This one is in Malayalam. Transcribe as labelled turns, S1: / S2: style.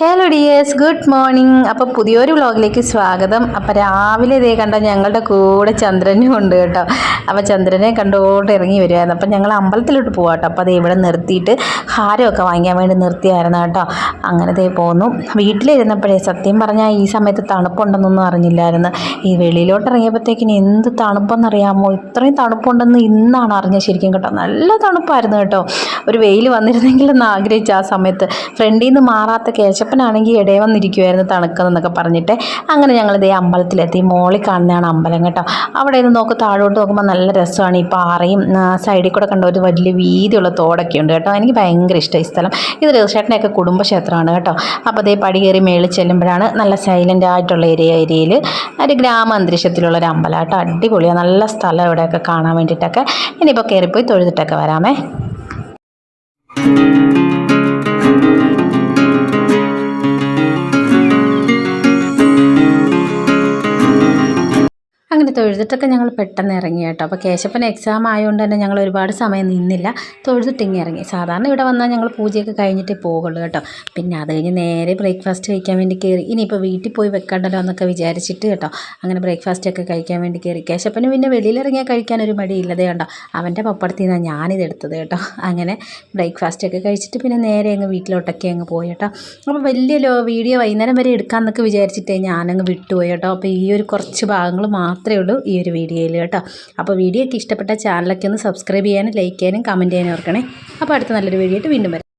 S1: ഹലോ ഡിയേഴ്സ് ഗുഡ് മോർണിംഗ് അപ്പോൾ പുതിയൊരു വ്ളോഗിലേക്ക് സ്വാഗതം. അപ്പോൾ രാവിലെ ഇതേ കണ്ട ഞങ്ങളുടെ കൂടെ ചന്ദ്രനും ഉണ്ട് കേട്ടോ. അപ്പോൾ ചന്ദ്രനെ കണ്ടുകൊണ്ട് ഇറങ്ങി വരുമായിരുന്നു അപ്പോൾ ഞങ്ങൾ അമ്പലത്തിലോട്ട് പോകാം കേട്ടോ. അപ്പോൾ അത് ഇവിടെ നിർത്തിയിട്ട് ഹാരമൊക്കെ വാങ്ങിക്കാൻ വേണ്ടി നിർത്തിയായിരുന്നു കേട്ടോ. അങ്ങനെ ദേ പോന്നു. വീട്ടിലിരുന്നപ്പോഴേ സത്യം പറഞ്ഞാൽ ഈ സമയത്ത് തണുപ്പുണ്ടെന്നൊന്നും അറിഞ്ഞില്ലായിരുന്നു. ഈ വെളിയിലോട്ട് ഇറങ്ങിയപ്പോഴത്തേക്കിന് എന്ത് തണുപ്പെന്നറിയാമോ? ഇത്രയും തണുപ്പുണ്ടെന്ന് ഇന്നാണ് അറിഞ്ഞത് ശരിക്കും കേട്ടോ. നല്ല തണുപ്പായിരുന്നു കേട്ടോ. ഒരു വെയിൽ വന്നിരുന്നെങ്കിൽ ആഗ്രഹിച്ച ആ സമയത്ത്. ഫ്രണ്ടിൽ നിന്ന് മാറാത്ത കേശപ്പനാണെങ്കിൽ ഇടയിൽ വന്നിരിക്കുമായിരുന്നു തണുക്കുന്നതെന്നൊക്കെ പറഞ്ഞിട്ട്. അങ്ങനെ ഞങ്ങൾ ഇതേ അമ്പലത്തിലെത്തി. മോളിൽ കാണുന്നതാണ് അമ്പലം കേട്ടോ. അവിടെ നിന്ന് നോക്ക് താഴോട്ട് നോക്കുമ്പോൾ നല്ല രസമാണ്. ഈ പാറയും സൈഡിൽ കൂടെ കണ്ട ഒരു വലിയ വീതിയുള്ള തോടൊക്കെ ഉണ്ട് കേട്ടോ. എനിക്ക് ഭയങ്കര ഇഷ്ടമായി ഈ സ്ഥലം. ഇത് രഘുശേട്ടനെയൊക്കെ കുടുംബക്ഷേത്രമാണ് കേട്ടോ. അപ്പോൾ അതേ പടി കയറി മേളിൽ ചെല്ലുമ്പോഴാണ് നല്ല സൈലന്റ് ആയിട്ടുള്ള ഏരിയ ഏരിയയിൽ ഒരു ഗ്രാമ അന്തരീക്ഷത്തിലുള്ള ഒരു അമ്പലം കേട്ടോ. അടിപൊളിയാണ് നല്ല സ്ഥലം ഇവിടെയൊക്കെ കാണാൻ വേണ്ടിയിട്ടൊക്കെ. ഇനിയിപ്പോൾ കയറിപ്പോയി തൊഴുതിട്ടൊക്കെ വരാമേ. അങ്ങനെ തൊഴുതിട്ടൊക്കെ ഞങ്ങൾ പെട്ടെന്ന് ഇറങ്ങി കേട്ടോ. അപ്പോൾ കേശപ്പൻ എക്സാം ആയതുകൊണ്ട് തന്നെ ഞങ്ങൾ ഒരുപാട് സമയം നിന്നില്ല. തൊഴുതിട്ടിങ്ങി ഇറങ്ങി. സാധാരണ ഇവിടെ വന്നാൽ ഞങ്ങൾ പൂജയൊക്കെ കഴിഞ്ഞിട്ട് പോകുള്ളൂ കേട്ടോ. പിന്നെ അത് കഴിഞ്ഞ് നേരെ ബ്രേക്ക്ഫാസ്റ്റ് കഴിക്കാൻ വേണ്ടി കയറി. ഇനിയിപ്പോൾ വീട്ടിൽ പോയി വെക്കണ്ടല്ലോ എന്നൊക്കെ വിചാരിച്ചിട്ട് കേട്ടോ. അങ്ങനെ ബ്രേക്ക്ഫാസ്റ്റൊക്കെ കഴിക്കാൻ വേണ്ടി കയറി. കേശപ്പന് പിന്നെ വെളിയിലിറങ്ങിയാൽ കഴിക്കാൻ ഒരു മടി മടിയില്ലതേ കണ്ടോ. അവന്റെ പപ്പടത്തിൽ നിന്നാണ് ഞാനിത് എടുത്തത് കേട്ടോ. അങ്ങനെ ബ്രേക്ക്ഫാസ്റ്റൊക്കെ കഴിച്ചിട്ട് പിന്നെ നേരെ അങ്ങ് വീട്ടിലോട്ടൊക്കെ അങ്ങ് പോയി കേട്ടോ. അപ്പോൾ വലിയ വീഡിയോ വൈകുന്നേരം വരെ എടുക്കാമെന്നൊക്കെ വിചാരിച്ചിട്ടേ ഞാനങ്ങ് വിട്ടുപോയി കേട്ടോ. അപ്പോൾ ഈ ഒരു കുറച്ച് ഭാഗങ്ങൾ മാത്രമേ ഉള്ളൂ ഈ ഒരു വീഡിയോയിൽ കേട്ടോ. അപ്പോൾ വീഡിയോ ഒക്കെ ഇഷ്ടപ്പെട്ട ചാനലൊക്കെ ഒന്ന് സബ്സ്ക്രൈബ് ചെയ്യാനും ലൈക്ക് ചെയ്യാനും കമന്റ് ചെയ്യാനും ഓർക്കണേ. അപ്പോൾ അടുത്ത നല്ലൊരു വീഡിയോ ആയിട്ട് വീണ്ടും വരാം.